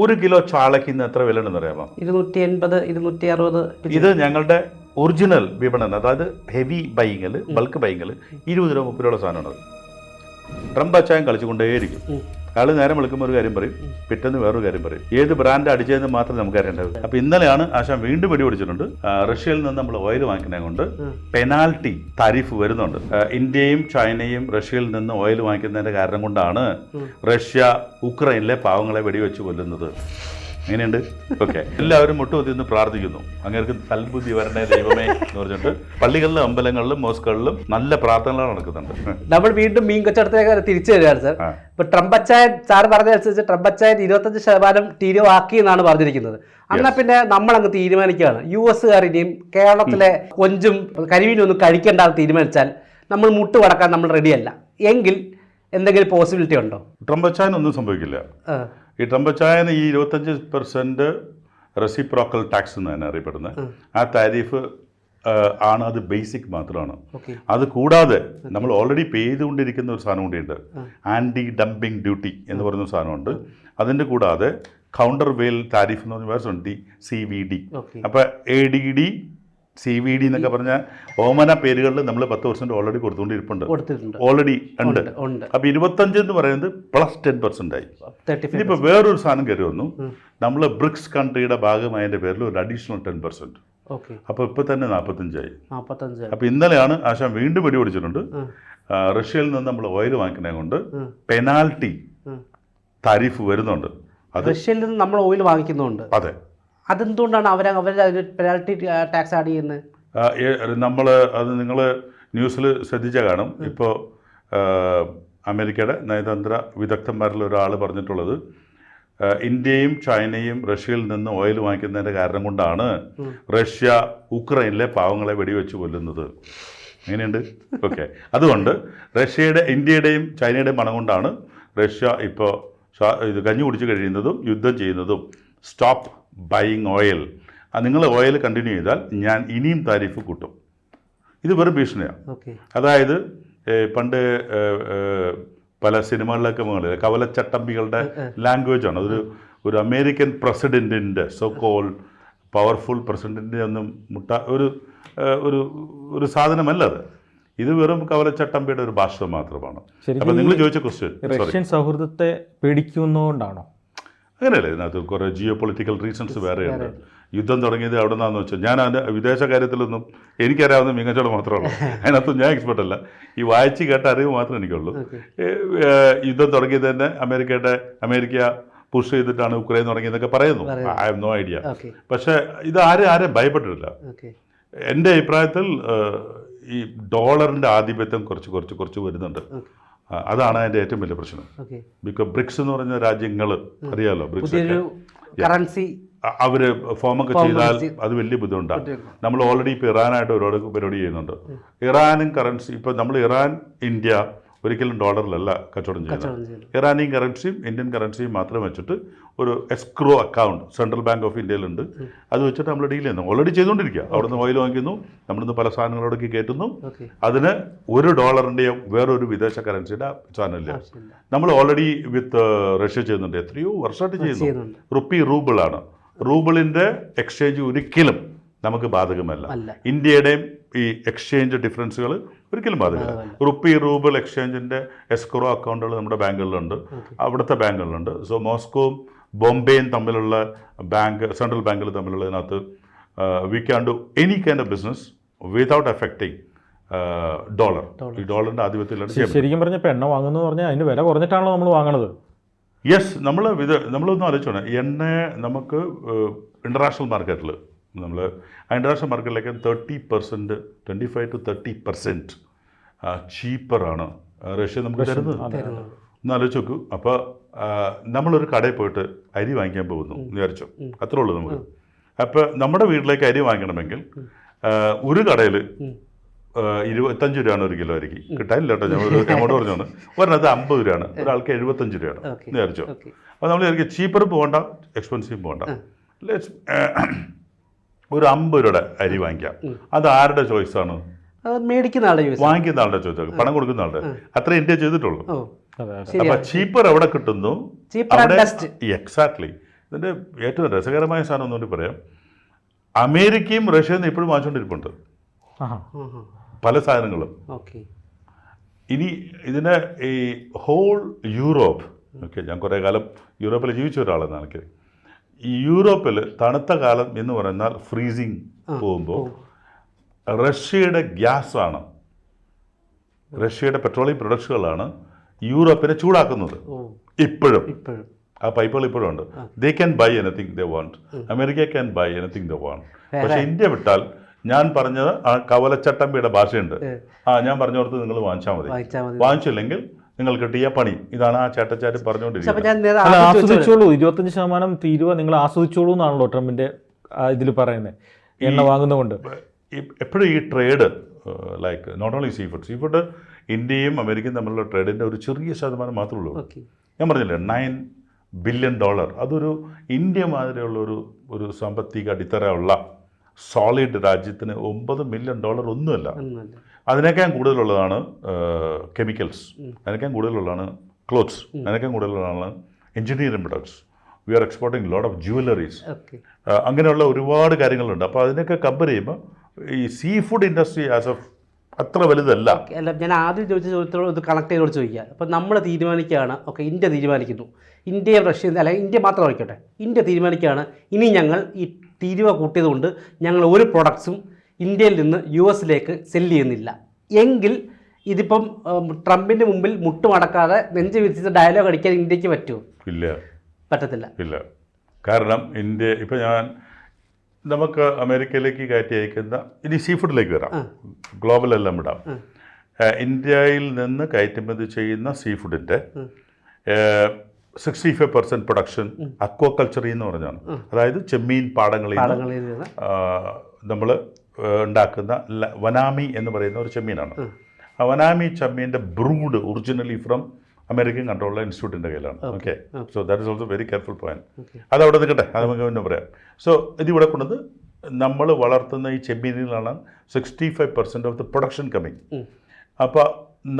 ഒരു കിലോ ചാളയ്ക്ക് ഇന്ന് എത്ര വില ഉണ്ടെന്ന് അറിയാമോ? ഇരുന്നൂറ്റി എൺപത് ഇരുന്നൂറ്റി അറുപത് ഇത് ഞങ്ങളുടെ ഒറിജിനൽ വിപണനം അതായത് ഹെവി ബൈങ്ങിൽ ബൾക്ക് ബൈങ്ങിൽ ഇരുപത് രൂപ മുപ്പത് രൂപ സാധനമാണ് ട്രംപ് അച്ചായം കളിച്ചുകൊണ്ടേയിരിക്കും. ഉം. നേരം വിളിക്കുമ്പോൾ ഒരു കാര്യം പറയും പിറ്റേന്ന് വേറൊരു കാര്യം പറയും. ഏത് ബ്രാൻഡ് അടിച്ചതെന്ന് മാത്രം നമുക്ക് അറിയേണ്ടത്. അപ്പോൾ ഇന്നലെയാണ് ആശാൻ വീണ്ടും പിടിപിടിച്ചിട്ടുണ്ട് റഷ്യയിൽ നിന്ന് നമ്മൾ ഓയിൽ വാങ്ങിക്കുന്നത് കൊണ്ട് പെനാൾട്ടി പെനാൽറ്റി താരിഫ് വരുന്നുണ്ട്. ഇന്ത്യയും ചൈനയും റഷ്യയിൽ നിന്ന് ഓയിൽ വാങ്ങിക്കുന്നതിന്റെ കാരണം കൊണ്ടാണ്. റഷ്യ ഉക്രൈനിലെ പാവങ്ങളെ വെടിവെച്ച് കൊല്ലുന്നത്. എങ്ങനെയുണ്ട്? ഓക്കെ എല്ലാവരും മുട്ടുകുത്തി നിന്ന് പ്രാർത്ഥിക്കുന്നു. അങ്ങേർക്ക് സൽബുദ്ധി വരണേ ദൈവമേ എന്ന് പറഞ്ഞിട്ട് പള്ളികളിലും അമ്പലങ്ങളിലും മോസ്കുകളിലും നല്ല പ്രാർത്ഥനകൾ നടക്കുന്നുണ്ട്. നമ്മൾ വീണ്ടും മീൻ കച്ചവടത്തിലേക്ക് തിരിച്ചു വരികയാണ് സാർ. ഇപ്പൊ ട്രംപ് അച്ചായൻ സാർ പറഞ്ഞനുസരിച്ച് ട്രംപ് അച്ചായൻ ഇരുപത്തഞ്ച് ശതമാനം തീരുവാക്കി എന്നാണ് പറഞ്ഞിരിക്കുന്നത്. അന്ന പിന്നെ നമ്മൾ അങ്ങ് തീരുമാനിക്കുകയാണ്. യു എസ്സുകാർ ഇനിയും കേരളത്തിലെ കൊഞ്ചും കരിമീനും ഒന്നും കഴിക്കേണ്ടെന്ന് തീരുമാനിച്ചാൽ നമ്മൾ മുട്ട് കടക്കാൻ നമ്മൾ റെഡിയല്ല എങ്കിൽ എന്തെങ്കിലും പോസിബിലിറ്റി ഉണ്ടോ? ട്രംപ് അച്ചായൻ ഒന്നും സംഭവിക്കില്ല ഈ ട്രംപ് ഈ ഇരുപത്തഞ്ച് പെർസെന്റ് റെസിപ്രോക്കൽ ടാക്സ് എന്ന് തന്നെ അറിയപ്പെടുന്നത് ആ താരിഫ് ആണ് അത് ബേസിക് മാത്രമാണ്. അത് കൂടാതെ നമ്മൾ ഓൾറെഡി പേ ചെയ്തുകൊണ്ടിരിക്കുന്ന ഒരു സാധനം കൂടിയുണ്ട്. ആന്റി ഡംപിങ് ഡ്യൂട്ടി എന്ന് പറയുന്ന സാധനമുണ്ട്. അതിന്റെ കൂടാതെ കൗണ്ടർ വെയിൽ താരിഫ് എന്ന് പറഞ്ഞ വേറെ ഉണ്ട്. C V D. അപ്പോൾ A D D C V D എന്നൊക്കെ പറഞ്ഞ ഓമന പേരുകളിൽ നമ്മൾ പത്ത് പെർസെന്റ് ഓൾറെഡി കൊടുത്തുകൊണ്ടിരിപ്പുണ്ട്. കൊടുത്തിട്ടുണ്ട്. ഓൾറെഡി ഉണ്ട്. അപ്പോൾ ഇരുപത്തഞ്ച് എന്ന് പറയുന്നത് പ്ലസ് ടെൻ പെർസെന്റ് ആയി. ഇനിയിപ്പോൾ വേറൊരു സാധനം കയറി വന്നു. നമ്മൾ ബ്രിക്സ് കൺട്രിയുടെ ഭാഗമായതിന്റെ പേരിൽ ഒരു അഡീഷണൽ ടെൻ പെർസെന്റ് അപ്പോൾ ഇപ്പോൾ തന്നെ നാൽപ്പത്തഞ്ചായി നാൽപ്പത്തഞ്ച് അപ്പോൾ ഇന്നലെയാണ് ആശാൻ വീണ്ടും പിടി പിടിച്ചിട്ടുണ്ട്. റഷ്യയിൽ നിന്ന് നമ്മൾ ഓയിൽ വാങ്ങിക്കുന്നത് കൊണ്ട് പെനാൽറ്റി തരിഫ് വരുന്നുണ്ട്. റഷ്യയിൽ നിന്ന് നമ്മൾ ഓയിൽ വാങ്ങിക്കുന്നുണ്ട്. അതെ. അതെന്തുകൊണ്ടാണ് അവർ അവർ പെനാൽറ്റി ടാക്സ് ആഡ് ചെയ്യുന്നത്? നമ്മൾ അത് നിങ്ങൾ ന്യൂസിൽ ശ്രദ്ധിച്ച കാണും. ഇപ്പോൾ അമേരിക്കയുടെ നയതന്ത്ര വിദഗ്ധന്മാരിൽ ഒരാൾ പറഞ്ഞിട്ടുള്ളത് ഇന്ത്യയും ചൈനയും റഷ്യയിൽ നിന്ന് ഓയിൽ വാങ്ങിക്കുന്നതിന്റെ കാരണം കൊണ്ടാണ് റഷ്യ ഉക്രൈനിലെ പാവങ്ങളെ വെടിവെച്ച് കൊല്ലുന്നത്. എങ്ങനെയുണ്ട്? ഓക്കെ. അതുകൊണ്ട് റഷ്യയുടെ ഇന്ത്യയുടെയും ചൈനയുടെയും മണം കൊണ്ടാണ് റഷ്യ ഇപ്പോൾ ഇത് കഞ്ഞി കുടിച്ച് കഴിയുന്നതും യുദ്ധം ചെയ്യുന്നതും സ്റ്റോപ്പ് ബൈയിങ് ഓയിൽ നിങ്ങൾ ഓയിൽ കണ്ടിന്യൂ ചെയ്താൽ ഞാൻ ഇനിയും താരിഫ് കൂട്ടും. ഇത് വെറും ഭീഷണിയാണ്. ഓക്കെ. അതായത് പണ്ട് പല സിനിമകളിലൊക്കെ മുകളിൽ കവലച്ചട്ടമ്പികളുടെ ലാംഗ്വേജ് ആണ്. അതൊരു ഒരു അമേരിക്കൻ പ്രസിഡന്റിന്റെ സോ കോൾ പവർഫുൾ പ്രസിഡന്റിന്റെ ഒന്നും മുട്ട ഒരു ഒരു ഒരു സാധനമല്ല അത്. ഇത് വെറും കവലച്ചട്ടമ്പിയുടെ ഒരു ഭാഷ മാത്രമാണ്. അപ്പോൾ അപ്പം നിങ്ങൾ ചോദിച്ച ക്വസ്റ്റ്യൻ റഷ്യൻ സൗഹൃദത്തെ പേടിക്കുന്നതുകൊണ്ടാണോ അങ്ങനെയല്ലേ ഇതിനകത്ത് കുറേ ജിയോ പൊളിറ്റിക്കൽ റീസൺസ് വേറെയുണ്ട്. യുദ്ധം തുടങ്ങിയത് അവിടെ നിന്നാന്ന് വെച്ചാൽ ഞാൻ അതിന്റെ വിദേശകാര്യത്തിലൊന്നും എനിക്കറിയാവുന്ന മികച്ചോട് മാത്രമേ ഉള്ളൂ. അതിനകത്തും ഞാൻ എക്സ്പെർട്ട് അല്ല. ഈ വായിച്ച് കേട്ട അറിവ് മാത്രമേ എനിക്കുള്ളൂ. യുദ്ധം തുടങ്ങിയത് തന്നെ അമേരിക്കയുടെ അമേരിക്ക പുഷ് ചെയ്തിട്ടാണ് ഉക്രൈൻ തുടങ്ങിയതൊക്കെ പറയുന്നു. ഐ ഹാവ് നോ ഐഡിയ പക്ഷെ ഇത് ആരും ആരും ഭയപ്പെട്ടിട്ടില്ല? എന്റെ അഭിപ്രായത്തിൽ ഈ ഡോളറിന്റെ ആധിപത്യം കുറച്ച് കുറച്ച് കുറച്ച് വരുന്നുണ്ട്. അതാണ് അതിന്റെ ഏറ്റവും വലിയ പ്രശ്നം. ബിക്കോസ് ബ്രിക്സ് എന്ന് പറഞ്ഞ രാജ്യങ്ങൾ അറിയാലോ ബ്രിക്സ് കറൻസി അവർ ഫോമൊക്കെ ഒക്കെ ചെയ്താൽ അത് വലിയ ബുദ്ധിമുട്ടാണ്. നമ്മൾ ഓൾറെഡി ഇപ്പോൾ ഇറാനായിട്ട് ഒരുപാട് പരിപാടി ചെയ്യുന്നുണ്ട്. ഇറാനും കറൻസി ഇപ്പോൾ നമ്മൾ ഇറാൻ ഇന്ത്യ ഒരിക്കലും ഡോളറിലല്ല കച്ചവടം ചെയ്യുന്നത്. ഇറാനിയൻ കറൻസിയും ഇന്ത്യൻ കറൻസിയും മാത്രം വെച്ചിട്ട് ഒരു escrow account central bank of ഇന്ത്യയിലുണ്ട് അത് വെച്ചിട്ട് നമ്മൾ ഡീൽ ചെയ്യുന്നു. ഓൾറെഡി ചെയ്തുകൊണ്ടിരിക്കുക. അവിടുന്ന് ഓയിൽ വാങ്ങിക്കുന്നു. നമ്മളിന്ന് പല സാധനങ്ങളോടൊക്കെ കയറ്റുന്നു അതിന് ഒരു ഡോളറിന്റെയോ വേറൊരു വിദേശ കറൻസിയുടെ ചാനലില്ല നമ്മൾ ഓൾറെഡി വിത്ത് റഷ്യ ചെയ്യുന്നുണ്ട്. എത്രയോ വർഷമായിട്ട് ചെയ്യുന്നു. റുപ്പി റൂബിളാണ് റൂബിളിന്റെ എക്സ്ചേഞ്ച് ഒരിക്കലും നമുക്ക് ബാധകമല്ല. ഇന്ത്യയുടെയും ഈ എക്സ്ചേഞ്ച് ഡിഫറൻസുകൾ ഒരിക്കലും ബാധിക്കില്ല. റുപ്പി റൂബിൾ എക്സ്ചേഞ്ചിന്റെ എസ്ക്രോ അക്കൗണ്ടുകൾ നമ്മുടെ ബാങ്കുകളിലുണ്ട്. അവിടുത്തെ ബാങ്കുകളിലുണ്ട്. സോ മോസ്കോവും ബോംബെയും തമ്മിലുള്ള ബാങ്ക് സെൻട്രൽ ബാങ്കുകൾ തമ്മിലുള്ളതിനകത്ത് we can do any kind of business without affecting dollar ഈ ഡോളറിന്റെ ആധിപത്യത്തിലാണ്. ശരിക്കും പറഞ്ഞപ്പോൾ എണ്ണ വാങ്ങുന്നു പറഞ്ഞാൽ അതിന് വില കുറഞ്ഞിട്ടാണല്ലോ നമ്മൾ വാങ്ങണത്. യെസ് നമ്മൾ ഇത് നമ്മളൊന്നും ആലോചിച്ചോണം. എണ്ണ നമുക്ക് ഇന്റർനാഷണൽ മാർക്കറ്റിൽ നമ്മൾ ഇന്റർനാഷണൽ മാർക്കറ്റിലേക്ക് thirty percent twenty five to thirty percent ചീപ്പറാണ് Russia നമുക്ക് തരുന്നത്. ആലോചിച്ച് നോക്കൂ. അപ്പോൾ നമ്മളൊരു കടയിൽ പോയിട്ട് അരി വാങ്ങിക്കാൻ പോകുന്നു. വിചാരിച്ചു? അത്രേ ഉള്ളൂ നമുക്ക്. അപ്പോൾ നമ്മുടെ വീട്ടിലേക്ക് അരി വാങ്ങിക്കണമെങ്കിൽ ഒരു കടയിൽ. ഇരുപത്തഞ്ച് രൂപയാണ് ഒരു കിലോ അരിക്ക്. കിട്ടാനില്ല കേട്ടോ. ഞാൻ ഒരു അങ്ങോട്ട് പറഞ്ഞാണ് ഒരെണ്ണത് അമ്പത് രൂപയാണ്. ഒരാൾക്ക് എഴുപത്തഞ്ച് രൂപയാണ്. വിചാരിച്ചോ? അപ്പോൾ നമ്മൾ ചീപ്പർ പോകണ്ട എക്സ്പെൻസീവ് പോകണ്ട. ഒരു അമ്പത് രൂപയുടെ അരി വാങ്ങിക്കാം. അത് ആരുടെ ചോയ്സാണ്? അത് മേടിക്കുന്ന ആളുടെ ചോയ്സ്. വാങ്ങിക്കുന്ന ആളുടെ ചോയ്സ്. പണം കൊടുക്കുന്ന ആളുടെ. അത്ര ഇന്ത്യ ചെയ്തിട്ടുള്ളൂ. അപ്പൊ ചീപ്പർ എവിടെ കിട്ടുന്നു? എക്സാക്ട്ലി ഇതിന്റെ ഏറ്റവും രസകരമായ സാധനം ഒന്നുകൂടി പറയാം. അമേരിക്കയും റഷ്യയും നിന്ന് ഇപ്പോഴും വാങ്ങിച്ചുകൊണ്ടിരിപ്പുണ്ട് ആഹാ. പല സാധനങ്ങളും. ഓക്കെ. ഇനി ഇതിന് ഈ ഹോൾ യൂറോപ്പ് ഓക്കെ ഞാൻ കുറേ കാലം യൂറോപ്പിൽ ജീവിച്ച ഒരാളെന്നാണ് എനിക്ക് ഈ യൂറോപ്പിൽ തണുത്ത കാലം എന്ന് പറഞ്ഞാൽ ഫ്രീസിങ് പോകുമ്പോൾ റഷ്യയുടെ ഗ്യാസാണ്. റഷ്യയുടെ പെട്രോളിയം പ്രൊഡക്ട്സുകളാണ് യൂറോപ്പിനെ ചൂടാക്കുന്നത്. ഇപ്പോഴും. ആ പൈപ്പുകൾ ഇപ്പോഴും ഉണ്ട്. They can buy anything they want America can buy anything they want പക്ഷെ ഇന്ത്യ വിട്ടാൽ ഞാൻ പറഞ്ഞത് ആ കവലച്ചട്ടമ്പിയുടെ ഭാഷയുണ്ട്. ആ ഞാൻ പറഞ്ഞോടത്ത് നിങ്ങൾ വാങ്ങിച്ചാൽ മതി. വാങ്ങിച്ചില്ലെങ്കിൽ നിങ്ങൾ കിട്ടിയ പണി. ഇതാണ് ആ ചേട്ടച്ചാര് പറഞ്ഞുകൊണ്ടിരിക്കുന്നത്. അല്ല ആസ്വദിച്ചോളൂ. ഇരുപത്തഞ്ച് ശതമാനം തീരുവ നിങ്ങൾ ആസ്വദിച്ചോളൂ എന്നാണല്ലോ ട്രംപിന്റെ ഇതിൽ പറയുന്നത് എണ്ണ വാങ്ങുന്നതുകൊണ്ട്. എപ്പോഴും ഈ trade like not only seafood seafood ഇന്ത്യയും അമേരിക്കയും തമ്മിലുള്ള ട്രേഡിന്റെ ഒരു ചെറിയ ശതമാനം മാത്രമേ ഉള്ളൂ. ഞാൻ പറഞ്ഞില്ലേ നയൻ ബില്യൺ ഡോളർ അതൊരു ഇന്ത്യ മാതിരിയുള്ള ഒരു ഒരു സാമ്പത്തിക അടിത്തറ ഉള്ള സോളിഡ് രാജ്യത്തിന് ഒമ്പത് മില്യൺ ഡോളർ ഒന്നുമല്ല. ഒന്നുമല്ല. അതിനേക്കാൾ കൂടുതലുള്ളതാണ് കെമിക്കൽസ് അതിനേക്കാൾ കൂടുതലുള്ളതാണ് ക്ലോത്ത്സ് അതിനേക്കാൾ കൂടുതലുള്ളതാണ് engineering products we are exporting lot of jewelleries okay അങ്ങനെയുള്ള ഒരുപാട് കാര്യങ്ങളുണ്ട്. അപ്പോൾ അതിനൊക്കെ കമ്പയർ ചെയ്യുമ്പോൾ ഈ seafood industry as of അത്ര വലുതല്ല. അല്ല ഞാൻ ആദ്യം ചോദിച്ച ചോദ്യത്തോട് ഇത് കണക്ട് ചെയ്തോട് ചോദിക്കുക അപ്പോൾ നമ്മൾ തീരുമാനിക്കുകയാണ് ഓക്കെ ഇന്ത്യ തീരുമാനിക്കുന്നു. ഇന്ത്യ റഷ്യ അല്ലെങ്കിൽ ഇന്ത്യ മാത്രം ആയിക്കോട്ടെ. ഇന്ത്യ തീരുമാനിക്കുകയാണ് ഇനി ഞങ്ങൾ ഈ തീരുവ കൂട്ടിയതുകൊണ്ട് ഞങ്ങൾ ഒരു പ്രൊഡക്ട്സും ഇന്ത്യയിൽ നിന്ന് യു എസിലേക്ക് സെല്ല് ചെയ്യുന്നില്ല. എങ്കിൽ ഇതിപ്പം ട്രംപിന്റെ മുമ്പിൽ മുട്ടുമടക്കാതെ നെഞ്ചു വിരിച്ച ഡയലോഗ് അടിക്കാൻ ഇന്ത്യയ്ക്ക് പറ്റുമോ ഇല്ല. പറ്റത്തില്ല. ഇല്ല. കാരണം ഇന്ത്യ ഇപ്പം ഞാൻ നമുക്ക് അമേരിക്കയിലേക്ക് കയറ്റി അയക്കുന്ന ഇനി സീ ഫുഡിലേക്ക് വരാം. ഗ്ലോബൽ എല്ലാം വിടാം. ഇന്ത്യയിൽ നിന്ന് കയറ്റുമതി ചെയ്യുന്ന സീ ഫുഡിന്റെ സിക്സ്റ്റി ഫൈവ് പെർസെന്റ് പ്രൊഡക്ഷൻ അക്വാകൾച്ചറി എന്ന് പറഞ്ഞാണ്. അതായത് ചെമ്മീൻ പാടങ്ങളിൽ നമ്മൾ ഉണ്ടാക്കുന്ന വനാമി എന്ന് പറയുന്ന ഒരു ചെമ്മീനാണ്. ആ വനാമി ചെമ്മീന്റെ brood originally from American control ഇൻസ്റ്റിറ്റ്യൂട്ടിന്റെ കയ്യിലാണ്. Okay so that is also very careful point. അത് അവിടെ നിൽക്കട്ടെ. അത് നമുക്ക് പിന്നെ പറയാം. സോ ഇതിവിടെ കൊണ്ടത് നമ്മൾ വളർത്തുന്ന ഈ ചെമ്മീനിലാണ് sixty five percent of the production coming അപ്പോൾ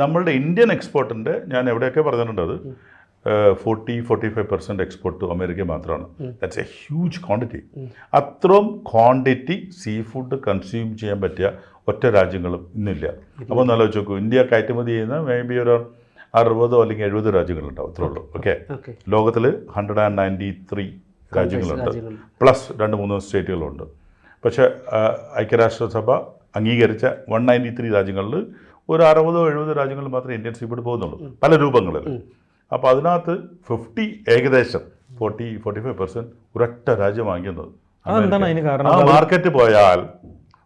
നമ്മളുടെ ഇന്ത്യൻ എക്സ്പോർട്ടിന്റെ ഞാൻ എവിടെയൊക്കെ പറഞ്ഞിട്ടുണ്ട് അത് forty forty five percent export to America മാത്രമാണ് ദാറ്റ്സ് എ ഹ്യൂജ് ക്വാണ്ടിറ്റി അത്രയും ക്വാണ്ടിറ്റി സീ ഫുഡ് കൺസ്യൂം ചെയ്യാൻ പറ്റിയ ഒറ്റ രാജ്യങ്ങളും ഇന്നില്ല. അപ്പോൾ ഒന്ന് ആലോചിച്ച് നോക്കൂ. ഇന്ത്യ കയറ്റുമതി ചെയ്യുന്ന മേ ബി ഒരു അറുപതോ അല്ലെങ്കിൽ എഴുപതോ രാജ്യങ്ങളുണ്ടാവും. അത്രേ ഉള്ളൂ. ഓക്കെ ലോകത്തിൽ ഹൺഡ്രഡ് ആൻഡ് നയന്റി ത്രീ രാജ്യങ്ങളുണ്ട്. രാജ്യങ്ങളുണ്ട്. പ്ലസ് രണ്ട് മൂന്ന് സ്റ്റേറ്റുകളുണ്ട് പക്ഷേ ഐക്യരാഷ്ട്രസഭ അംഗീകരിച്ച വൺ നയന്റി ത്രീ രാജ്യങ്ങളിൽ ഒരു അറുപതോ എഴുപതോ രാജ്യങ്ങളിൽ മാത്രമേ ഇന്ത്യൻ സീഫുഡ് പോകുന്നുള്ളൂ. പല രൂപങ്ങളിൽ. അപ്പോൾ അതിനകത്ത് ഫിഫ്റ്റി ഏകദേശം ഫോർട്ടി ഫോർട്ടി ഫൈവ് പെർസെന്റ് ഒരൊറ്റ രാജ്യം വാങ്ങിക്കുന്നത്. അതെന്താണ് അതിന് കാരണം? ആ മാർക്കറ്റ് പോയാൽ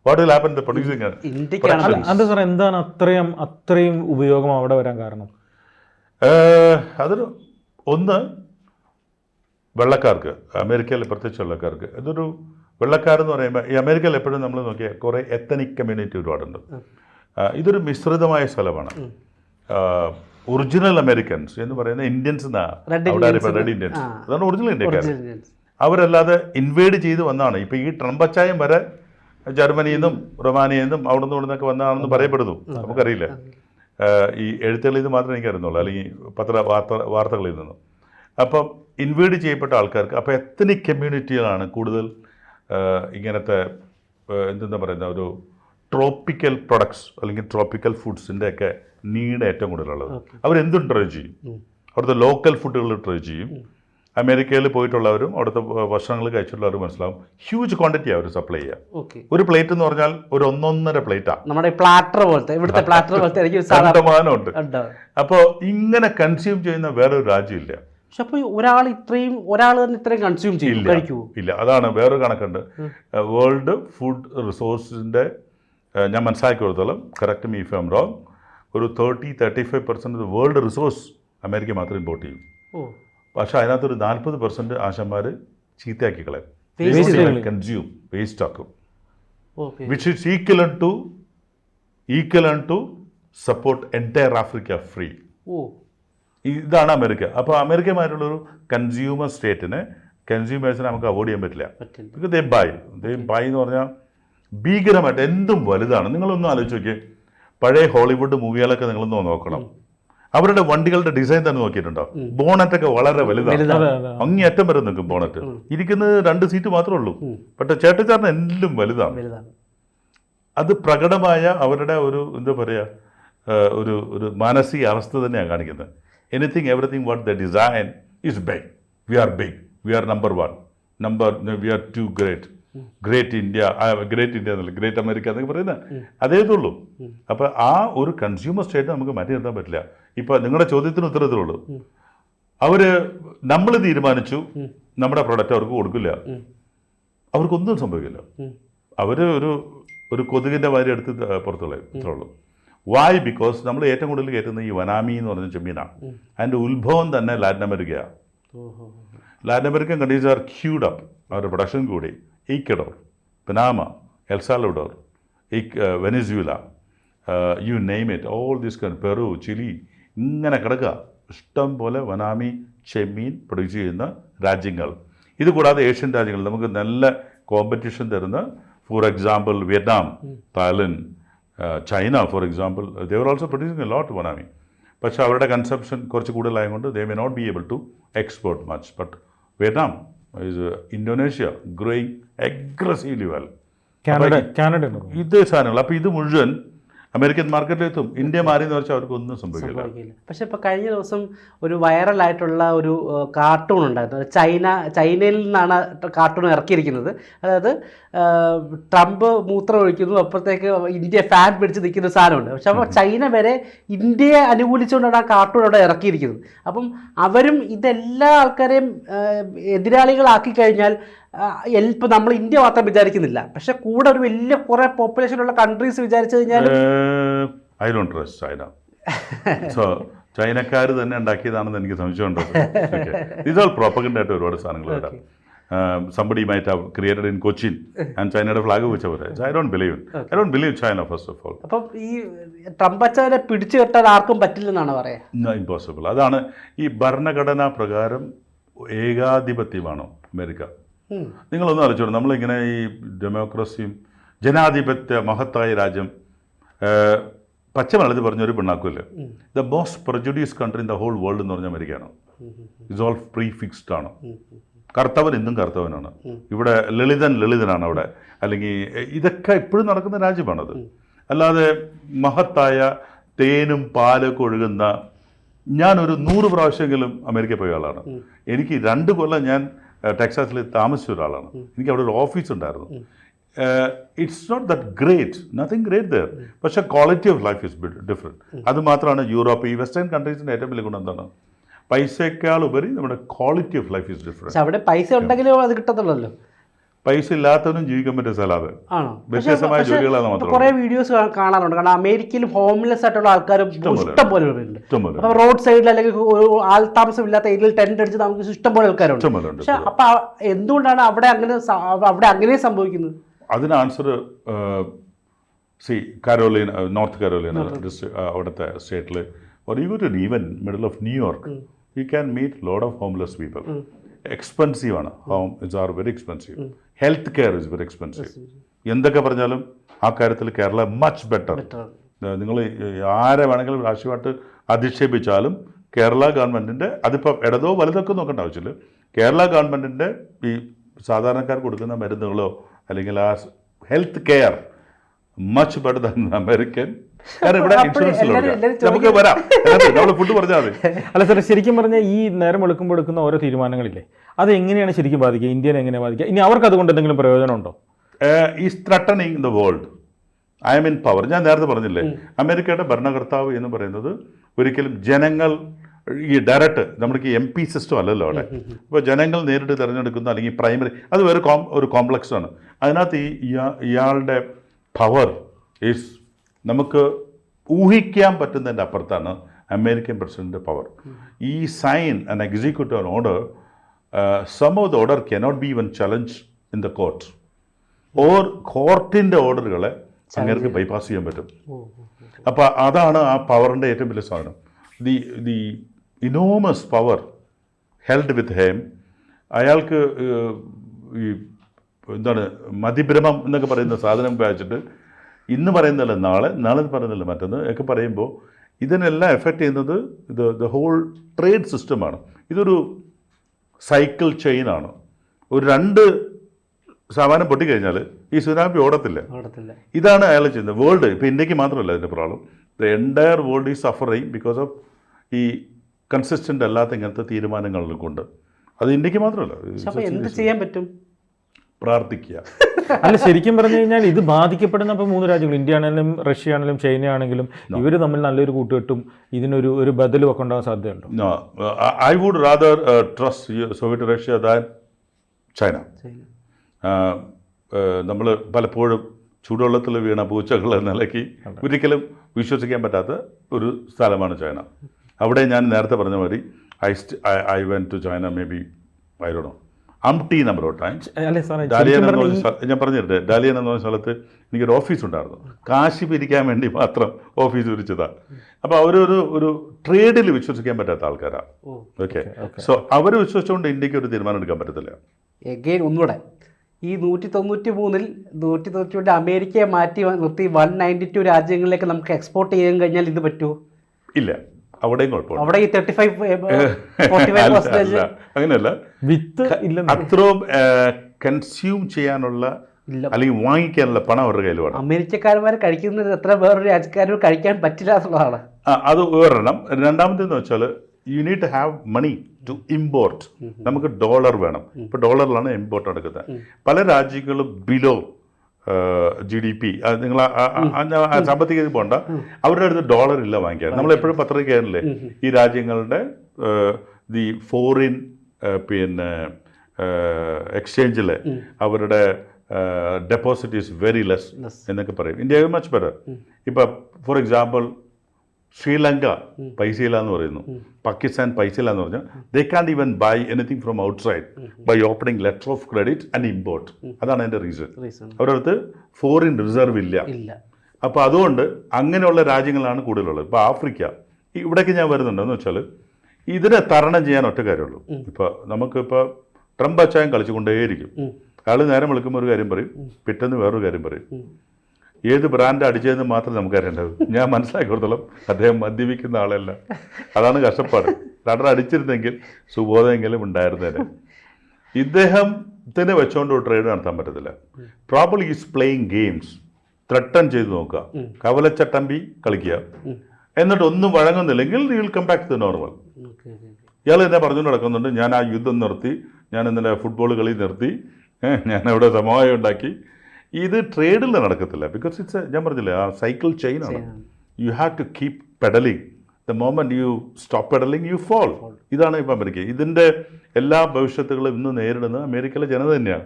what will happen the producing ഇന്ത്യക്കാണ് അല്ല അത് സാർ എന്താണ് അത്രയും അത്രയും ഉപയോഗം അവിടെ വരാൻ കാരണം? അതൊരു ഒന്ന് വെള്ളക്കാർക്ക് അമേരിക്കയിൽ പ്രത്യേകിച്ച് വെള്ളക്കാർക്ക്. ഇതൊരു വെള്ളക്കാരെന്ന് പറയുമ്പോൾ ഈ അമേരിക്കയിൽ എപ്പോഴും നമ്മൾ നോക്കിയാൽ കുറേ എത്തനിക് കമ്മ്യൂണിറ്റി ഒരുപാടുണ്ട്. ഇതൊരു മിശ്രിതമായ സ്ഥലമാണ്. ഒറിജിനൽ അമേരിക്കൻസ് എന്ന് പറയുന്ന ഇന്ത്യൻസ് റെഡ് ഇന്ത്യൻസ് അതാണ് ഒറിജിനൽ ഇന്ത്യക്കാർ അവരല്ലാതെ ഇൻവേഡ് ചെയ്ത് വന്നാണ്. ഇപ്പോൾ ഈ ട്രംപച്ചായം വരെ ജർമ്മനിയിൽ നിന്നും റൊമാനിയയിൽ നിന്നും അവിടെ നിന്ന് ഇവിടെ നിന്നൊക്കെ വന്നതാണെന്ന് പറയപ്പെടുന്നു നമുക്കറിയില്ല? ഈ എഴുത്തുകളിൽ നിന്ന് മാത്രമേ എനിക്കറിയുന്നുള്ളൂ. അല്ലെങ്കിൽ പത്ര വാർത്ത വാർത്തകളിൽ നിന്നും. അപ്പം ഇൻവേഡ് ചെയ്യപ്പെട്ട ആൾക്കാർക്ക് അപ്പോൾ എത്തനിക് കമ്മ്യൂണിറ്റികളാണ് കൂടുതൽ ഇങ്ങനത്തെ എന്തെന്താ എന്തെന്നാ പറയുന്ന ഒരു ട്രോപ്പിക്കൽ പ്രൊഡക്ട്സ് അല്ലെങ്കിൽ ട്രോപ്പിക്കൽ ഫുഡ്സിന്റെ നീഡ് ഏറ്റവും കൂടുതലുള്ളത്. അവരെന്തും ട്രൈ ചെയ്യും. അവിടുത്തെ ലോക്കൽ ഫുഡുകൾ ട്രൈ ചെയ്യും. അമേരിക്കയിൽ പോയിട്ടുള്ളവരും അവിടുത്തെ ഭക്ഷണങ്ങൾ കഴിച്ചിട്ടുള്ളവരും മനസ്സിലാവും. ഹ്യൂജ് ക്വാണ്ടിറ്റി അവർ സപ്ലൈ ചെയ്യുക ഒരു പ്ലേറ്റ് എന്ന് പറഞ്ഞാൽ ഒരു ഒന്നൊന്നര പ്ലേറ്റാണ് നമ്മുടെ പ്ലാറ്റർ പോലത്തെ ഇവിടുത്തെ പ്ലാറ്റർ പോലത്തെ ഉണ്ട്? അപ്പോൾ ഇങ്ങനെ കൺസ്യൂം ചെയ്യുന്ന വേറൊരു രാജ്യമില്ല. പക്ഷെ അപ്പോൾ ഒരാൾ ഇത്രയും ഒരാൾ തന്നെ ഇത്രയും കൺസ്യൂം ചെയ്യും ഇല്ല. കഴിക്കുമോ ഇല്ല. അതാണ് വേറൊരു കണക്കുണ്ട്. വേൾഡ് ഫുഡ് റിസോഴ്സിന്റെ ഞാൻ മനസ്സിലാക്കി കൊടുത്തോളം correct me if I'm wrong ഒരു thirty thirty five percent world resource America മാത്രം ഇമ്പോർട്ട് ചെയ്യും. പക്ഷേ അതിനകത്തൊരു നാൽപ്പത് പെർസെന്റ് ആശാന്മാർ ചീത്തയാക്കി കളയും. കൺസ്യൂം വേസ്റ്റ് ആക്കും. Which is equal to equal to support entire Africa free ഓ. ഇതാണ് അമേരിക്ക. അപ്പോൾ അമേരിക്കമായിട്ടുള്ളൊരു കൺസ്യൂമർ സ്റ്റേറ്റിനെ കൺസ്യൂമേഴ്സിനെ നമുക്ക് അവോയ്ഡ് ചെയ്യാൻ പറ്റില്ല. പറ്റില്ല. Because they buy they buy എന്ന് പറഞ്ഞാൽ ഭീകരമായിട്ട് എന്തും വലുതാണ്. നിങ്ങളൊന്നും ആലോചിച്ച് നോക്കിയേ. പഴയ ഹോളിവുഡ് മൂവികളൊക്കെ നിങ്ങളൊന്ന് നോക്കണം. അവരുടെ വണ്ടികളുടെ ഡിസൈൻ തന്നെ നോക്കിയിട്ടുണ്ടോ? ബോണറ്റ് ഒക്കെ വളരെ വലുതാണ്. അങ്ങേയറ്റം വരെ നിൽക്കും ബോണറ്റ്. ഇരിക്കുന്നത് രണ്ട് സീറ്റ് മാത്രമേ ഉള്ളൂ. പക്ഷെ ചേട്ടച്ചാറിന് എല്ലാം വലുതാണ്. വലുതാണ്. അത് പ്രകടമായ അവരുടെ ഒരു എന്താ പറയുക ഒരു ഒരു മാനസിക അവസ്ഥ തന്നെയാണ് കാണിക്കുന്നത്. Anything everything what the design is big we are big we are number one number we are two great great India great India എന്നല്ല ഗ്രേറ്റ് അമേരിക്ക എന്നൊക്കെ പറയുന്നത് അതേ ഇതുള്ളൂ. അപ്പോൾ ആ ഒരു കൺസ്യൂമർ സ്റ്റേറ്റ് നമുക്ക് മാറ്റി നിർത്താൻ പറ്റില്ല. ഇപ്പോൾ നിങ്ങളുടെ ചോദ്യത്തിന് ഉത്തരത്തിലുള്ളൂ അവർ നമ്മൾ തീരുമാനിച്ചു നമ്മുടെ പ്രൊഡക്റ്റ് അവർക്ക് കൊടുക്കില്ല. അവർക്കൊന്നും സംഭവിക്കില്ല. അവർ ഒരു ഒരു കൊതുകിന്റെ വാരി എടുത്ത് പുറത്തുള്ള ഇത്രയുള്ളൂ വായ് ബിക്കോസ് നമ്മൾ ഏറ്റവും കൂടുതൽ കയറ്റുന്ന ഈ വനാമി എന്ന് പറഞ്ഞ ചെമ്മീനാണ് അതിന്റെ ഉത്ഭവം തന്നെ ലാറ്റിൻ അമേരിക്കയാണ് Latin American countries are queued up അവരുടെ പ്രൊഡക്ഷൻ കൂടി. ഈക്കഡോർ പനാമ എൽസാലഡോർ ഈ Venezuela you name it all these കൺ പെറു ചിലി ഇങ്ങനെ കിടക്കുക. ഇഷ്ടം പോലെ വനാമി ചെമ്മീൻ പ്രൊഡ്യൂസ് ചെയ്യുന്ന രാജ്യങ്ങൾ. ഇതുകൂടാതെ ഏഷ്യൻ രാജ്യങ്ങൾ നമുക്ക് നല്ല കോമ്പറ്റീഷൻ തരുന്ന for example Vietnam Thailand China for example they are also producing a lot vannamei. പക്ഷേ അവരുടെ കൺസെപ്ഷൻ കുറച്ച് കൂടുതലായതുകൊണ്ട് they may not be able to export much but Vietnam is Indonesia growing aggressively well Canada Canada ഇതേ ഇത് സാധനങ്ങൾ. അപ്പോൾ ഇത് മുഴുവൻ അമേരിക്കൻ മാർക്കറ്റിലെത്തും. ഇന്ത്യ മാറി എന്ന് വെച്ചാൽ അവർക്ക് ഒന്നും സംഭവിക്കില്ല. പക്ഷെ ഇപ്പൊ കഴിഞ്ഞ ദിവസം ഒരു വൈറലായിട്ടുള്ള ഒരു കാർട്ടൂൺ ഉണ്ടായിരുന്നു. ചൈന ചൈനയിൽ നിന്നാണ് കാർട്ടൂൺ ഇറക്കിയിരിക്കുന്നത്. അതായത് ട്രംപ് മൂത്രം ഒഴിക്കുന്നു അപ്പുറത്തേക്ക് ഇന്ത്യ ഫാൻ പിടിച്ച് നിൽക്കുന്ന സാധനമുണ്ട്. പക്ഷെ അപ്പോൾ ചൈന വരെ ഇന്ത്യയെ അനുകൂലിച്ചുകൊണ്ടാണ് ആ കാർട്ടൂൺ അവിടെ ഇറക്കിയിരിക്കുന്നത്. അപ്പം അവരും ഇതെല്ലാ ആൾക്കാരെയും എതിരാളികളാക്കി കഴിഞ്ഞാൽ ഇപ്പം നമ്മൾ ഇന്ത്യ മാത്രം വിചാരിക്കുന്നില്ല. പക്ഷെ കൂടെ ഒരു വലിയ കുറേ പോപ്പുലേഷനുള്ള കൺട്രീസ് വിചാരിച്ചു കഴിഞ്ഞാൽ I don't trust China. So ചൈനക്കാർ തന്നെ ഉണ്ടാക്കിയതാണെന്ന് എനിക്ക് സംശയമുണ്ട്. ഇതോ പ്രോപ്പഗൻഡായിട്ട് ഒരുപാട് സാധനങ്ങൾ ഇടാം somebody might have created in Cochin and ചൈനയുടെ ഫ്ലാഗ് വെച്ച പോലെ I don't believe I don't believe China first of all അപ്പം ഈ ട്രംപ് അച്ചാനെ പിടിച്ചു കെട്ടാൻ ആർക്കും പറ്റില്ലെന്നാണ് പറയാ ഇമ്പോസിബിൾ അതാണ് ഈ ഭരണഘടനാ പ്രകാരം ഏകാധിപത്യമാണോ അമേരിക്ക. നിങ്ങളൊന്നും ആലോചിച്ചോളൂ നമ്മളിങ്ങനെ ഈ ഡെമോക്രസിയും ജനാധിപത്യ മഹത്തായ രാജ്യം പച്ചമലത്തിൽ പറഞ്ഞൊരു മലയാളത്തിൽ പറഞ്ഞ ഒരു പിണ്ണാക്കുമില്ല? The most prejudiced country in the whole world എന്ന് പറഞ്ഞ അമേരിക്കയാണ്. ഇറ്റ്സ് ഓൾ പ്രീ ഫിക്സ്ഡ് ആണ്. കർത്തവൻ എന്തും കർത്തവനാണ് ഇവിടെ ലളിതൻ ലളിതനാണ് അവിടെ. അല്ലെങ്കിൽ ഇതൊക്കെ ഇപ്പോഴും നടക്കുന്ന രാജ്യമാണത്. അല്ലാതെ മഹത്തായ തേനും പാലൊക്കെ ഒഴുകുന്ന ഞാനൊരു നൂറ് പ്രാവശ്യമെങ്കിലും അമേരിക്ക പോയ ആളാണ്. എനിക്ക് രണ്ട് കൊല്ലം ഞാൻ ടെക്സാസിൽ താമസിച്ച ഒരാളാണ്. എനിക്ക് അവിടെ ഒരു ഓഫീസ് ഉണ്ടായിരുന്നു. It's not that great nothing great there പക്ഷേ quality of life is different അത് മാത്രമാണ് യൂറോപ്പ് ഈ വെസ്റ്റേൺ കൺട്രീസിന്റെ ഏറ്റവും വലിയ ഗുണം എന്താണ്? പൈസയേക്കാൾ ഉപരി നമ്മുടെ quality of life is different അവിടെ പൈസ ഉണ്ടെങ്കിലും അത് കിട്ടത്തുള്ളല്ലോ. പൈസ ഇല്ലാത്തവനും ജീവിക്കാൻ പറ്റിയ സ്ഥലമാണ് അത്. വ്യത്യസ്തമായ ജോലികളാണ് മാത്രം കുറെ വീഡിയോസ് കാണാറുണ്ട്. കാരണം അമേരിക്കയിൽ ഹോംലെസ് ആയിട്ടുള്ള ആൾക്കാരും ഇഷ്ടം പോലെ അപ്പൊ റോഡ് സൈഡിൽ അല്ലെങ്കിൽ ഒരു താമസം ഇല്ലാത്ത ഏരിയയിൽ ടെന്റ് അടിച്ച് നമുക്ക് ഇഷ്ടം പോലെ ആൾക്കാരുണ്ട്. പക്ഷെ അപ്പൊ എന്തുകൊണ്ടാണ് അവിടെ അങ്ങനെ അവിടെ അങ്ങനെ സംഭവിക്കുന്നത്? അതിന് ആൻസർ സി കരോലിയൻ നോർത്ത് കരോലിയൻ അവിടുത്തെ സ്റ്റേറ്റിൽ ഒരു even middle of New York you can meet lot of homeless meet lot of homeless people. Expensive ആണ്. Home it's are very expensive health care is very expensive എന്തൊക്കെ പറഞ്ഞാലും ആ കാര്യത്തിൽ കേരള മച്ച് ബെറ്റർ നിങ്ങൾ ആരെ വേണമെങ്കിലും രാഷ്ട്രീയമായിട്ട് അധിക്ഷേപിച്ചാലും കേരള ഗവൺമെന്റിന്റെ അതിപ്പോൾ ഇടതോ വലുതൊക്കെ നോക്കേണ്ട ആവശ്യമില്ല. കേരള ഗവൺമെന്റിന്റെ ഈ സാധാരണക്കാർക്ക് കൊടുക്കുന്ന മരുന്നുകളോ അല്ലെങ്കിൽ ആ health care much better than American കാരണം ഇവിടെ ഇൻഷുറൻസ് നമുക്ക് വരാം. നമ്മൾ ഫുഡ് പറഞ്ഞാൽ മതി. അല്ല സാർ ശരിക്കും പറഞ്ഞാൽ ഈ നേരം വെളുക്കുമ്പോൾ എടുക്കുന്ന ഓരോ തീരുമാനങ്ങളില്ലേ അത് എങ്ങനെയാണ് ശരിക്കും ബാധിക്കുക? ഇന്ത്യനെ എങ്ങനെ ബാധിക്കുക? ഇനി അവർക്ക് അതുകൊണ്ട് എന്തെങ്കിലും പ്രയോജനമുണ്ടോ is threatening the world I'm in power ഞാൻ നേരത്തെ പറഞ്ഞില്ലേ അമേരിക്കയുടെ ഭരണകർത്താവ് എന്ന് പറയുന്നത് ഒരിക്കലും ജനങ്ങൾ ഈ ഡയറക്റ്റ് നമ്മൾക്ക് എം പി സിസ്റ്റം അല്ലല്ലോ അവിടെ. ഇപ്പോൾ ജനങ്ങൾ നേരിട്ട് തിരഞ്ഞെടുക്കുന്ന അല്ലെങ്കിൽ പ്രൈമറി അത് വേറെ കോം ഒരു കോംപ്ലക്സാണ് അതിനകത്ത് ഈ ഇയാളുടെ പവർ ഈസ് നമുക്ക് ഊഹിക്കാൻ പറ്റുന്നതിന്റെ അപ്പുറത്താണ് അമേരിക്കൻ പ്രസിഡന്റ് പവർ. ഈ sign and executive order some of the order cannot be even challenge in the court or കോർട്ടിന്റെ ഓർഡറുകളെ അങ്ങേർക്ക് ബൈപ്പാസ് ചെയ്യാൻ പറ്റും. അപ്പോൾ അതാണ് ആ പവറിന്റെ ഏറ്റവും വലിയ സാധനം. The the enormous power held with him അയാൾക്ക് ഈ എന്താണ് മതിഭ്രമം എന്നൊക്കെ പറയുന്ന സാധനം ഉപയോഗിച്ചിട്ട് ഇന്ന് പറയുന്നതല്ല നാളെ നാളെ പറയുന്നില്ല മറ്റൊന്ന് ഒക്കെ പറയുമ്പോൾ ഇതിനെല്ലാം എഫക്റ്റ് ചെയ്യുന്നത് ഇത് ദ ഹോൾ ട്രേഡ് സിസ്റ്റമാണ് ഇതൊരു സൈക്കിൾ ചെയിനാണ് ഒരു രണ്ട് സാമാനം പൊട്ടിക്കഴിഞ്ഞാൽ ഈ സുനാമി ഓടത്തില്ല. ഓടത്തില്ല. ഇതാണ് അയാൾ ചെയ്യുന്നത്. വേൾഡ് ഇപ്പോൾ ഇന്ത്യയ്ക്ക് മാത്രമല്ല ഇതിന്റെ problem the entire world is suffering because of ഈ കൺസിസ്റ്റന്റ് അല്ലാത്ത ഇങ്ങനത്തെ തീരുമാനങ്ങൾ കൊണ്ട്. അത് ഇന്ത്യയ്ക്ക് മാത്രമല്ല. എന്ത് ചെയ്യാൻ പറ്റും? പ്രാർത്ഥിക്കുക. അല്ല ശരിക്കും പറഞ്ഞു കഴിഞ്ഞാൽ ഇത് ബാധിക്കപ്പെടുന്ന ഇപ്പോൾ മൂന്ന് രാജ്യങ്ങൾ ഇന്ത്യ ആണെങ്കിലും റഷ്യ ആണെങ്കിലും ചൈന ആണെങ്കിലും ഇവർ തമ്മിൽ നല്ലൊരു കൂട്ടുകെട്ടും ഇതിനൊരു ഒരു ബദലും ഒക്കെ ഉണ്ടാകാൻ സാധ്യതയുണ്ടോ I would rather trust you Soviet Russia than China? നമ്മൾ പലപ്പോഴും ചൂടുവെള്ളത്തിൽ വീണ പൂച്ചകൾ നിലയ്ക്ക് ഒരിക്കലും വിശ്വസിക്കാൻ പറ്റാത്ത ഒരു സ്ഥലമാണ് ചൈന. അവിടെ ഞാൻ നേരത്തെ പറഞ്ഞ മാതിരി I I went to China maybe I do um T number of times Dalian എന്ന് പറഞ്ഞ സ്ഥല- ഞാൻ പറഞ്ഞിട്ട് ഡാലിയൻ എന്ന് പറഞ്ഞ സ്ഥലത്ത് എനിക്കൊരു ഓഫീസ് ഉണ്ടായിരുന്നു. കാശി പിരിക്കാൻ വേണ്ടി മാത്രം ഓഫീസ് വിരിച്ചതാണ് അപ്പോൾ അവരൊരു ഒരു ട്രേഡിൽ വിശ്വസിക്കാൻ പറ്റാത്ത ആൾക്കാരാണ് ഓക്കെ. സോ അവർ വിശ്വസിച്ചുകൊണ്ട് ഇന്ത്യയ്ക്ക് ഒരു തീരുമാനം എടുക്കാൻ പറ്റത്തില്ല. എഗെയിൻ ഒന്നുകൂടെ. ഈ നൂറ്റി തൊണ്ണൂറ്റി മൂന്നിൽ നൂറ്റി തൊണ്ണൂറ്റി മൂന്നിൽ അമേരിക്കയെ മാറ്റി നിർത്തി വൺ നയന്റി ടു രാജ്യങ്ങളിലേക്ക് നമുക്ക് എക്സ്പോർട്ട് ചെയ്യാൻ കഴിഞ്ഞാൽ ഇത് പറ്റുമോ? ഇല്ല. അവിടെയും കുഴപ്പമില്ല അവിടെ ഈ തേർട്ടി ഫൈവ്. അങ്ങനെയല്ല. വിത്ത് ഇല്ല അത്രയും കൺസ്യൂം ചെയ്യാനുള്ള അല്ലെങ്കിൽ വാങ്ങിക്കാനുള്ള പണം അവരുടെ കയ്യിൽ വേണം അമേരിക്കക്കാരന്മാർ കഴിക്കുന്നത് എത്ര വേറൊരു രാജ്യക്കാരും കഴിക്കാൻ പറ്റില്ല എന്നുള്ളതാണ്. അത് ഒരെണ്ണം രണ്ടാമത്തേന്ന് വെച്ചാൽ you need to have money to import നമുക്ക് ഡോളർ വേണം. ഇപ്പോൾ ഡോളറിലാണ് ഇമ്പോർട്ട് നടക്കുന്നത്. പല രാജ്യങ്ങളും ബിലോ ജി ഡി പി നിങ്ങൾ സാമ്പത്തിക ഇത് പോണ്ട. അവരുടെ അടുത്ത് ഡോളർ ഇല്ല വാങ്ങിക്കാൻ. നമ്മൾ എപ്പോഴും പത്രത്തിൽ കയറില്ലേ ഈ രാജ്യങ്ങളുടെ ദി ഫോറിൻ പിന്നെ എക്സ്ചേഞ്ചിൽ അവരുടെ ഡെപ്പോസിറ്റ് ഈസ് വെരി ലെസ് എന്നൊക്കെ പറയും. ഇന്ത്യ മച്ച് ബെറ്റർ ഇപ്പം ഫോർ എക്സാമ്പിൾ ശ്രീലങ്ക പൈസയില്ല എന്ന് പറയുന്നു. പാകിസ്ഥാൻ പൈസയില്ല എന്ന് പറഞ്ഞാൽ they can even buy anything from outside by opening letter of credit and import അതാണ് എന്റെ റീസൺ അവരടുത്ത് ഫോറിൻ റിസർവ് ഇല്ല. അപ്പോൾ അതുകൊണ്ട് അങ്ങനെയുള്ള രാജ്യങ്ങളാണ് കൂടുതലുള്ളത്. ഇപ്പോൾ ആഫ്രിക്ക ഇവിടേക്ക് ഞാൻ വരുന്നുണ്ടെന്ന് വെച്ചാൽ ഇതിനെ തരണം ചെയ്യാൻ ഒറ്റ കാര്യമുള്ളൂ. ഇപ്പോൾ നമുക്കിപ്പോൾ ട്രംപ് അച്ചായം കളിച്ചുകൊണ്ടേയിരിക്കും. അയാൾ നേരം വിളിക്കുമ്പോൾ ഒരു കാര്യം പറയും പിറ്റേന്ന് വേറൊരു കാര്യം പറയും. ഏത് ബ്രാൻഡ് അടിച്ചതെന്ന് മാത്രം നമുക്ക് അറിയേണ്ടത്. ഞാൻ മനസ്സിലാക്കി കൊടുത്തോളം അദ്ദേഹം മദ്യപിക്കുന്ന ആളല്ല. അതാണ് കഷ്ടപ്പാട്. രണ്ടര അടിച്ചിരുന്നെങ്കിൽ സുബോധമെങ്കിലും ഉണ്ടായിരുന്നേനെ. ഇദ്ദേഹം വെച്ചുകൊണ്ട് വെച്ചോണ്ട് ട്രേഡ് നടത്താൻ പറ്റത്തില്ല. Probably is playing games threaten ചെയ്ത് നോക്കുക. കവലച്ചട്ടമ്പി കളിക്കുക. എന്നിട്ട് ഒന്നും വഴങ്ങുന്നില്ലെങ്കിൽ you will come back to normal ഇയാൾ എന്നെ പറഞ്ഞു നടക്കുന്നുണ്ട്. ഞാൻ ആ യുദ്ധം നിർത്തി. ഞാൻ ഇന്നലെ ഫുട്ബോൾ കളി നിർത്തി. ഞാൻ അവിടെ സമവായം ഉണ്ടാക്കി. ഇത് ട്രേഡിൽ നടക്കത്തില്ല. ബിക്കോസ് ഇറ്റ്സ് ഞാൻ പറഞ്ഞില്ലേ ആ സൈക്കിൾ ചെയിൻ ആണ്. You have to keep pedalling the moment you stop pedalling you fall ഇതാണ് ഇപ്പോൾ അമേരിക്ക. ഇതിന്റെ എല്ലാ ഭവിഷ്യത്തുകളും ഇന്ന് നേരിടുന്നത് അമേരിക്കയിലെ ജനത തന്നെയാണ്.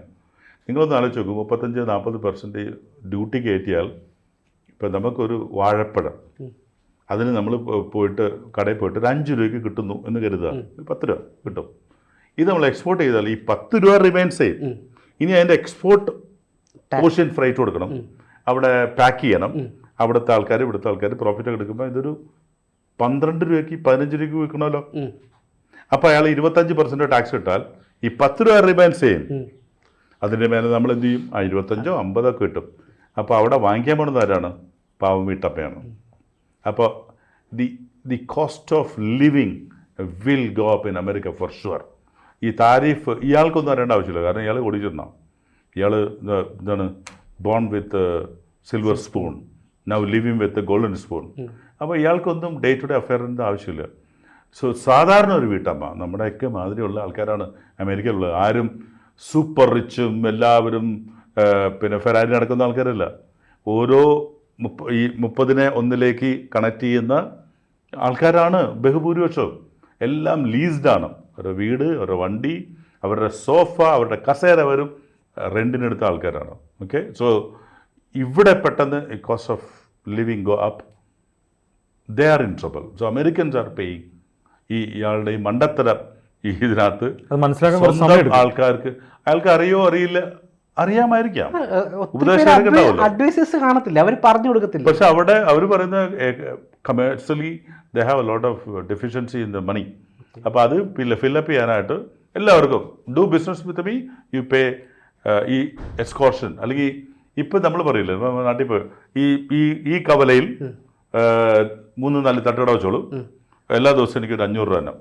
നിങ്ങളൊന്ന് ആലോചിച്ച് നോക്കും മുപ്പത്തഞ്ച് നാൽപ്പത് പെർസെന്റ് ഡ്യൂട്ടി കയറ്റിയാൽ ഇപ്പം നമുക്കൊരു വാഴപ്പഴം. അതിന് നമ്മൾ പോയിട്ട് കടയിൽ പോയിട്ട് ഒരു അഞ്ച് രൂപയ്ക്ക് കിട്ടുന്നു എന്ന് കരുതുക. ഒരു പത്ത് രൂപ കിട്ടും. ഇത് നമ്മൾ എക്സ്പോർട്ട് ചെയ്താൽ ഈ പത്ത് രൂപ റിമൈൻസ് ചെയ്യും ഇനി അതിന്റെ എക്സ്പോർട്ട് ഓഷ്യൻ ഫ്രൈറ്റ് കൊടുക്കണം. അവിടെ പാക്ക് ചെയ്യണം. അവിടുത്തെ ആൾക്കാർ ഇവിടുത്തെ ആൾക്കാർ പ്രോഫിറ്റ് എടുക്കുമ്പോൾ ഇതൊരു പന്ത്രണ്ട് രൂപയ്ക്ക് പതിനഞ്ച് രൂപയ്ക്ക് വിൽക്കണമല്ലോ. അപ്പോൾ അയാൾ ഇരുപത്തഞ്ച് പെർസെന്റ് ടാക്സ് കിട്ടാൽ ഈ പത്ത് രൂപ റിമൈൻ ചെയ്യും അതിന്റെ മേലെ നമ്മൾ എന്ത് ചെയ്യും? ആ ഇരുപത്തഞ്ചോ അമ്പതോ കിട്ടും. അപ്പോൾ അവിടെ വാങ്ങിക്കാൻ പോകുന്നത് ആരാണ്? പാവം വീട്ടപ്പയാണ് അപ്പോൾ the the cost of living will go up in America for sure ഈ താരിഫ് ഇയാൾക്കൊന്നും അറിയേണ്ട ആവശ്യമില്ല. കാരണം ഇയാൾ ഓടിച്ചിട്ടുണ്ടാവും ഇയാൾ എന്താണ് born with silver spoon now living with golden spoon അപ്പോൾ ഇയാൾക്കൊന്നും ഡേ ടു ഡേ അഫെയറിന്റെ ആവശ്യമില്ല. സോ സാധാരണ ഒരു വീട്ടമ്മ നമ്മുടെയൊക്കെ മാതിരിയുള്ള ആൾക്കാരാണ് അമേരിക്കയിലുള്ളത്. ആരും സൂപ്പർ റിച്ചും എല്ലാവരും പിന്നെ ഫെറാരി നടക്കുന്ന ആൾക്കാരല്ല. ഓരോ മുപ്പ ഈ മുപ്പതിനെ ഒന്നിലേക്ക് കണക്ട് ചെയ്യുന്ന ആൾക്കാരാണ് ബഹുഭൂരിപക്ഷവും എല്ലാം ലീസ്ഡാണ് അവരുടെ വീട് അവരുടെ വണ്ടി അവരുടെ സോഫ അവരുടെ കസേര വരും. റെന്റിനെടുത്ത ആൾക്കാരാണ്? ഓക്കെ സോ ഇവിടെ പെട്ടെന്ന് cost of living go up they are in trouble so Americans are paying ഈ ഇയാളുടെ ഈ മണ്ടത്തരം ഈ ഇതിനകത്ത് മനസ്സിലാക്കാൻ ആൾക്കാർക്ക് അയാൾക്ക് അറിയോ അറിയില്ല? അറിയാമായിരിക്കാം. അഡ്വൈസസ്. കാണത്തില്ല. അവർ പറഞ്ഞു കൊടുക്കത്തില്ല. പക്ഷെ അവിടെ അവർ പറയുന്ന commercially they have a lot of deficiency in the money അപ്പോൾ അത് ഫില്ലപ്പ് ചെയ്യാനായിട്ട് എല്ലാവർക്കും. Do business with me you pay ഈ എക്സ്കോർഷൻ അല്ലെങ്കിൽ ഇപ്പം നമ്മൾ പറയില്ലേ നാട്ടിൽ ഈ ഈ ഈ കവലയിൽ മൂന്ന് നാല് തട്ടട വെച്ചോളൂ. എല്ലാ ദിവസവും എനിക്ക് ഒരു അഞ്ഞൂറ് രൂപ തന്നെ.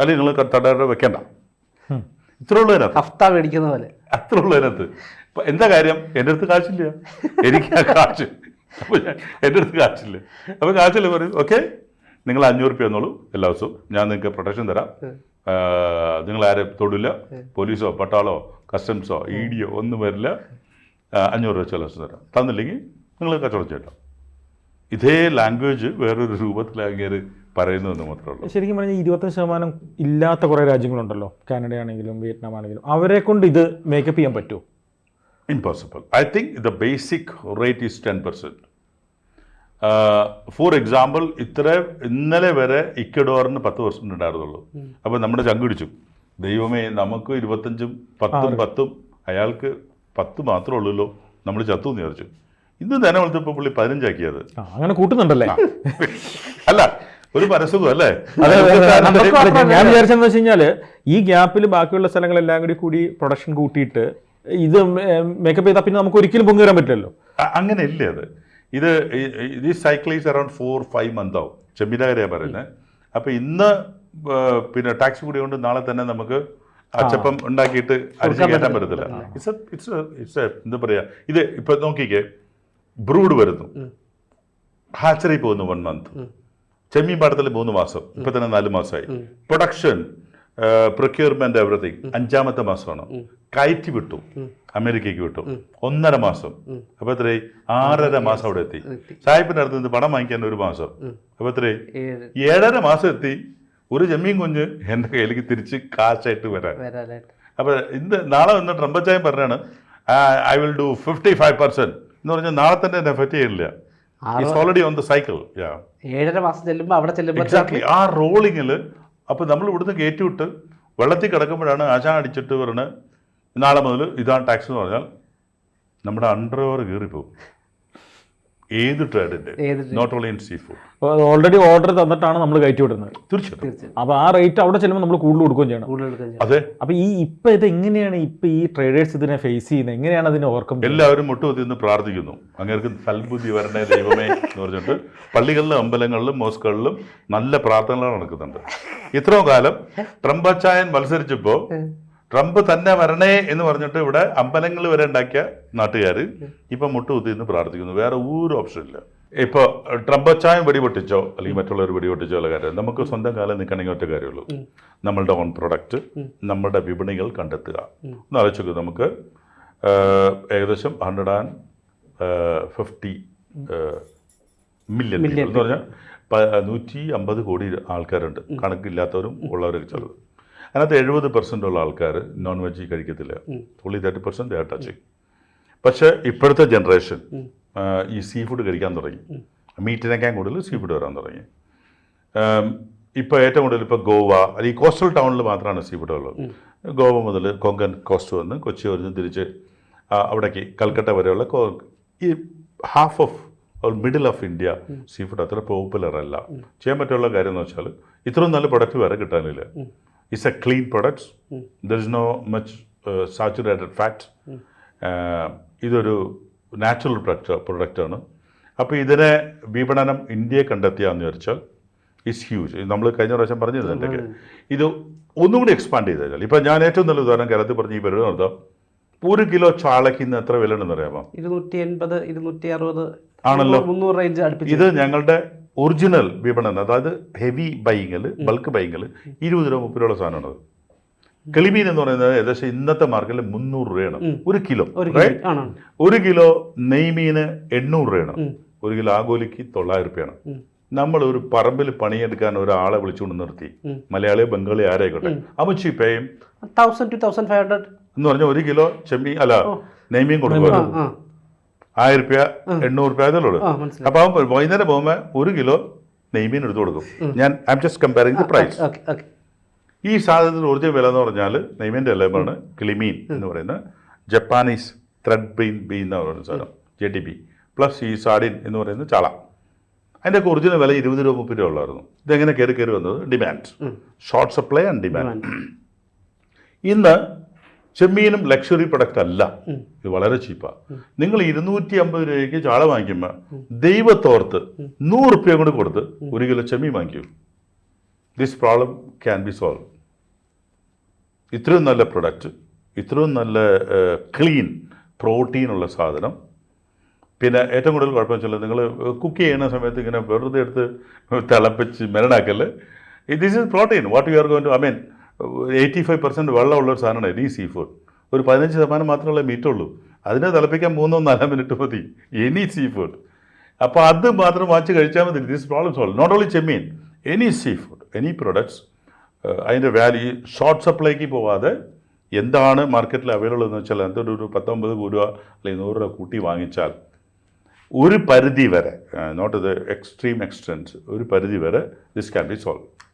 അല്ലെങ്കിൽ നിങ്ങൾ തട്ടട വെക്കണ്ട. ഇത്ര ഉള്ളൂ അതിനകത്ത്. ഹഫ്ത മേടിക്കുന്ന പോലെ. അത്ര ഉള്ളൂ അതിനകത്ത്. ഇപ്പൊ എന്താ കാര്യം? എന്റെ അടുത്ത് കാശില്ല. എനിക്ക് ആ കാശ്. എന്റെ അടുത്ത് കാശില്ല. അപ്പൊ കാശില്ല പറയും ഓക്കെ നിങ്ങൾ അഞ്ഞൂറ് രൂപ തന്നോളൂ എല്ലാ ദിവസവും. ഞാൻ നിങ്ങൾക്ക് പ്രൊട്ടക്ഷൻ തരാം. നിങ്ങൾ ആരെ തൊടില്ല. പോലീസോ പട്ടാളോ കസ്റ്റംസോ ഇ ഡിയോ ഒന്നും വരില്ല. അഞ്ഞൂറ് രൂപ ചില തരാം. തന്നില്ലെങ്കിൽ നിങ്ങൾ കച്ചവടം ചെയ്യട്ടോ. ഇതേ ലാംഗ്വേജ് വേറൊരു രൂപത്തിൽ പറയുന്നതെന്ന് പറയുന്നു എന്ന് മാത്രമേ ഉള്ളൂ. ശരിക്കും പറഞ്ഞാൽ ഇരുപത്തഞ്ച് ശതമാനം ഇല്ലാത്ത കുറേ രാജ്യങ്ങളുണ്ടല്ലോ. കാനഡ ആണെങ്കിലും വിയറ്റ്നാം ആണെങ്കിലും അവരെ കൊണ്ട് ഇത് മേക്കപ്പ് ചെയ്യാൻ പറ്റുമോ? Impossible I think the basic rate is ten percent for example ഇത്ര ഇന്നലെ വരെ ഇക്കഡോറിന് പത്ത് പെർസെന്റ് ഉണ്ടായിരുന്നുള്ളൂ. അപ്പോൾ നമ്മുടെ ചങ്കിടിച്ചു ദൈവമേ നമുക്ക് ഇരുപത്തഞ്ചും പത്തും പത്തും അയാൾക്ക് പത്ത് മാത്രമേ ഉള്ളൂല്ലോ. നമ്മൾ ചത്തു എന്ന് വിചാരിച്ചു. ഇന്ന് തന്നെ വിളിച്ചപ്പോൾ പുള്ളി പതിനഞ്ചാക്കിയത് അങ്ങനെ കൂട്ടുന്നുണ്ടല്ലേ? അല്ല ഒരു പരസ്യവും അല്ലേ. ഞാൻ വിചാരിച്ചെന്ന് വെച്ച് കഴിഞ്ഞാൽ ഈ ഗ്യാപ്പിൽ ബാക്കിയുള്ള സ്ഥലങ്ങളെല്ലാം കൂടി കൂടി പ്രൊഡക്ഷൻ കൂട്ടിയിട്ട് ഇത് മേക്കപ്പ് ചെയ്താൽ പിന്നെ നമുക്ക് ഒരിക്കലും പൊങ്ങി വരാൻ പറ്റില്ലല്ലോ. അങ്ങനെ ഇല്ല അത്? ഇത് ഈ- cycle is around four five month ആവും. ചെമ്മിനാകരെയാണ് പറയുന്നത് അപ്പോൾ ഇന്ന് പിന്നെ ടാക്സ് കൂടി കൊണ്ട് നാളെ തന്നെ നമുക്ക് അച്ചപ്പം ഉണ്ടാക്കിയിട്ട് അരിച്ച് കയറ്റാൻ പറ്റത്തില്ല. ഇറ്റ്സ് ഇറ്റ്സ് ഇറ്റ്സ് എന്താ പറയുക ഇത് ഇപ്പൊ നോക്കിക്കേ ബ്രൂഡ് വരുന്നു. ഹാച്ചറി പോകുന്നു വൺ മന്ത് ചെമ്മീൻ പാടത്തിൽ മൂന്ന് മാസം. ഇപ്പൊ തന്നെ നാല് മാസമായി. പ്രൊഡക്ഷൻ പ്രൊക്യൂർമെന്റ് എവറിഥിങ് അഞ്ചാമത്തെ മാസമാണ്. കയറ്റി വിട്ടു. അമേരിക്കയ്ക്ക് വിട്ടു. ഒന്നര മാസം. അപ്പൊ എത്ര ആറര മാസം അവിടെ എത്തി. സാഹിബിന്റെ അടുത്ത് നിന്ന് പണം വാങ്ങിക്കാൻ ഒരു മാസം. അപ്പൊ എത്ര ഏഴ്. ഏഴര മാസം എത്തി. ഒരു ജമ്മീൻ കുഞ്ഞ് എന്റെ കയ്യിലേക്ക് തിരിച്ച് കാശായിട്ട് വരാൻ. അപ്പോൾ അപ്പൊ ഇന്ന് നാളെ വന്ന് ട്രംപച്ചായം പറഞ്ഞാണ് I will do fifty five percent എന്ന് പറഞ്ഞാൽ നാളെ തന്നെ എന്നെ എഫക്ട് ചെയ്യില്ല ഓൾറെഡി ഓൺ ദ സൈക്കിൾ ഏഴര മാസം ചെല്ലുമ്പോൾ അവിടെ ചെല്ലുമ്പോൾ എക്സാക്ട്ലി ആ റോളിങ്ങിൽ അപ്പോൾ നമ്മൾ ഇവിടുന്ന് കയറ്റിവിട്ട് വെള്ളത്തിൽ കിടക്കുമ്പോഴാണ് ആശാൻ അടിച്ചിട്ട് പറഞ്ഞ് നാളെ മുതൽ ഇതാണ് ടാക്സ് എന്ന് പറഞ്ഞാൽ നമ്മുടെ അണ്ടർവർ കീറിപ്പോകും ഏത് ട്രേഡിന്റെ? Not only in sea food already order തന്നിട്ടാണ് നമ്മൾ കയറ്റി വിടുന്നത്. തീർച്ചയായിട്ടും. തീർച്ചയായും അപ്പോൾ ആ റേറ്റ് അവിടെ ചെല്ലുമ്പോൾ നമ്മൾ കൂടുതൽ കൊടുക്കുകയും ചെയ്യണം. അതെ. അപ്പൊ ഈ ഇപ്പൊ ഇത് എങ്ങനെയാണ് ഇപ്പൊ ഈ ട്രേഡേഴ്സ് ഇതിനെ ഫേസ് ചെയ്യുന്നത്? എങ്ങനെയാണ് അതിനെ ഓർക്കുന്നത് എല്ലാവരും മുട്ടുകുത്തി എന്ന് പ്രാർത്ഥിക്കുന്നു. അങ്ങേർക്ക് സൽബുദ്ധി വരണേ ദൈവമേ എന്ന് പറഞ്ഞിട്ട് പള്ളികളിലും അമ്പലങ്ങളിലും മോസ്കുകളിലും നല്ല പ്രാർത്ഥനകൾ നടക്കുന്നുണ്ട്. ഇത്രയും കാലം ട്രംപച്ചായൻ മത്സരിച്ചപ്പോ മത്സരിച്ചപ്പോൾ ട്രംപ് തന്നെ വരണേ എന്ന് പറഞ്ഞിട്ട് ഇവിടെ അമ്പലങ്ങൾ വരെ ഉണ്ടാക്കിയ നാട്ടുകാർ ഇപ്പൊ മുട്ടുകുത്തി നിന്ന് പ്രാർത്ഥിക്കുന്നു. വേറെ ഒരു ഓപ്ഷൻ ഇല്ല. ഇപ്പോൾ ട്രംപ് അച്ചായം വെടിപൊട്ടിച്ചോ അല്ലെങ്കിൽ മറ്റുള്ളവർ വെടിപൊട്ടിച്ചോ ഉള്ള കാര്യം നമുക്ക് സ്വന്തം കാലം നിൽക്കണമെങ്കിൽ ഒറ്റ കാര്യമുള്ളൂ. നമ്മളുടെ ഓൺ പ്രൊഡക്റ്റ് നമ്മുടെ വിപണികൾ കണ്ടെത്തുക. ഒന്ന് ആലോചിച്ചു നമുക്ക് ഏകദേശം ഹൺഡ്രഡ് ആൻഡ് ഫിഫ്റ്റി മില്യൺ എന്ന് പറഞ്ഞാൽ നൂറ്റി അമ്പത് കോടി ആൾക്കാരുണ്ട്. കണക്കില്ലാത്തവരും ഉള്ളവരൊക്കെ ചെറുത് അതിനകത്ത് എഴുപത് പെർസെന്റ് ഉള്ള ആൾക്കാർ നോൺ വെജ് കഴിക്കത്തില്ല only thirty percent are touching പക്ഷേ ഇപ്പോഴത്തെ ജനറേഷൻ ഈ സീ ഫുഡ് കഴിക്കാൻ തുടങ്ങി. മീറ്റിനേക്കാൻ കൂടുതൽ സീ ഫുഡ് വരാൻ തുടങ്ങി. ഇപ്പോൾ ഏറ്റവും കൂടുതൽ ഇപ്പോൾ ഗോവ അല്ലെങ്കിൽ കോസ്റ്റൽ ടൗണിൽ മാത്രമാണ് സീ ഫുഡ് ഉള്ളത് ഗോവ മുതൽ കൊങ്കൺ കോസ്റ്റ് വന്ന് കൊച്ചി വന്ന് തിരിച്ച് അവിടേക്ക് കൽക്കട്ട വരെയുള്ള ഈ half of middle of India sea food അത്ര പോപ്പുലർ അല്ല. ചെയ്യാൻ പറ്റുള്ള കാര്യം എന്ന് വെച്ചാൽ ഇത്രയും നല്ല പ്രൊഡക്റ്റ് വേറെ കിട്ടാനില്ല. It's product. Mm. There is no much uh, saturated fat. ഇതൊരു നാച്ചുറൽ പ്രൊഡക്റ്റ് പ്രൊഡക്റ്റാണ് അപ്പോൾ ഇതിനെ വിപണനം ഇന്ത്യയെ കണ്ടെത്തിയാന്ന് വിചാരിച്ചാൽ ഇസ് ഹ്യൂജ് നമ്മൾ കഴിഞ്ഞ പ്രാവശ്യം പറഞ്ഞത് എന്റെ ഇത് ഒന്നുകൂടി എക്സ്പാൻഡ് ചെയ്ത് കഴിഞ്ഞാൽ ഇപ്പം ഞാൻ ഏറ്റവും നല്ല ഉദാഹരണം കേരളത്തിൽ പറഞ്ഞ ഈ പരിപാടി നടത്താം ഒരു കിലോ ചാളയ്ക്ക് ഇന്ന് എത്ര വില ഉണ്ടെന്ന് അറിയാമോ ഇരുന്നൂറ്റി എൺപത് ഇരുന്നൂറ്റി അറുപത് ആണല്ലോ. മുന്നൂറ് റേഞ്ച് ഇത് ഞങ്ങളുടെ ഒറിജിനൽ വിപണനം അതായത് ഹെവി ബൈങ്ങിൽ ബൾക്ക് ബൈങ്ങിൽ ഇരുപത് രൂപ മുപ്പത് രൂപ സാധനമാണത് കിളിമീൻ എന്ന് പറയുന്നത് ഏകദേശം ഇന്നത്തെ മാർക്കറ്റിൽ മുന്നൂറ് രൂപയാണ്. ഒരു കിലോ ഒരു കിലോ നെയ്മീന് എണ്ണൂറ് രൂപയാണ്. ഒരു കിലോ ആഗോലിക്ക് തൊള്ളായിരം രൂപയാണ്. നമ്മൾ ഒരു പറമ്പിൽ പണിയെടുക്കാൻ ഒരാളെ വിളിച്ചുകൊണ്ട് നിർത്തി. മലയാളി ബംഗാളി ആരായിക്കോട്ടെ. അമുച്ചി പേയും എന്ന് പറഞ്ഞാൽ ഒരു കിലോ ചെമ്മീൻ അല്ല നെയ്മീൻ കൊടുക്കുക ആയിരം രൂപ എണ്ണൂറ് റുപ്യ അതല്ലേ ഉള്ളൂ അപ്പൊ അവൻ വൈകുന്നേരം പോകുമ്പോൾ ഒരു കിലോ നെയ്മീൻ എടുത്തു കൊടുക്കും. ഞാൻ I'm just comparing the price ഈ സാധനത്തിന് ഒറിജിനൽ വില എന്ന് പറഞ്ഞാൽ നെയ്മീന്റെ എല്ലാമാണ് ക്ലിമീൻ എന്ന് പറയുന്ന ജപ്പാനീസ് ത്രെഡ് ബീൻ ബീൻ എന്ന് പറയുന്ന സാധനം ജെ ടി ബി പ്ലസ് ഈ സാഡിൻ എന്ന് പറയുന്ന ചാള. അതിന്റെ ഒക്കെ ഒറിജിനൽ വില ഇരുപത് രൂപ മുപ്പത് രൂപ ഉള്ളായിരുന്നു. ഇതെങ്ങനെ കയറി കയറി വന്നത്? Demand short supply and demand ഇന്ന് ചെമ്മീനും ലക്ഷറി പ്രൊഡക്റ്റ് അല്ല. ഇത് വളരെ ചീപ്പാണ് നിങ്ങൾ ഇരുന്നൂറ്റി അമ്പത് രൂപയ്ക്ക് ചാള വാങ്ങിക്കുമ്പോൾ ദൈവത്തോർത്ത് നൂറ് റുപ്യ കൊണ്ട് കൊടുത്ത് ഒരു കിലോ ചെമ്മീൻ വാങ്ങിക്കും. This problem can be solve ഇത്രയും നല്ല പ്രൊഡക്റ്റ് ഇത്രയും നല്ല ക്ലീൻ പ്രോട്ടീൻ ഉള്ള സാധനം. പിന്നെ ഏറ്റവും കൂടുതൽ കുഴപ്പമെന്ന് വെച്ചാൽ നിങ്ങൾ കുക്ക് ചെയ്യുന്ന സമയത്ത് ഇങ്ങനെ വെറുതെ എടുത്ത് തിളപ്പിച്ച് മെരടാക്കൽ this is protein what you are going to I mean eighty five percent വെള്ളമുള്ള ഒരു സാധനമാണ് ഈ സീ ഫുഡ് ഒരു പതിനഞ്ച് ശതമാനം മാത്രമേ മീറ്റുള്ളൂ അതിനെ തിളപ്പിക്കാൻ മൂന്നോ നാലോ മിനിറ്റ് മതി. എനി സീ ഫുഡ് അപ്പോൾ അത് മാത്രം വാങ്ങിച്ച് കഴിച്ചാൽ മതി. This problem solve not only Chemmeen any sea food any products അതിന്റെ വാല്യൂ ഷോർട്ട് സപ്ലൈക്ക് പോവാതെ എന്താണ് മാർക്കറ്റിൽ അവൈലബിൾ എന്ന് വെച്ചാൽ എന്തൊരു ഒരു പത്തൊമ്പത് രൂപ അല്ലെങ്കിൽ നൂറ് രൂപ കൂട്ടി വാങ്ങിച്ചാൽ ഒരു പരിധി വരെ നോട്ട് ഇത് എക്സ്ട്രീം എക്സ്റ്റൻസ് ഒരു പരിധി വരെ ദിസ് ക്യാൻ ബി സോൾവ്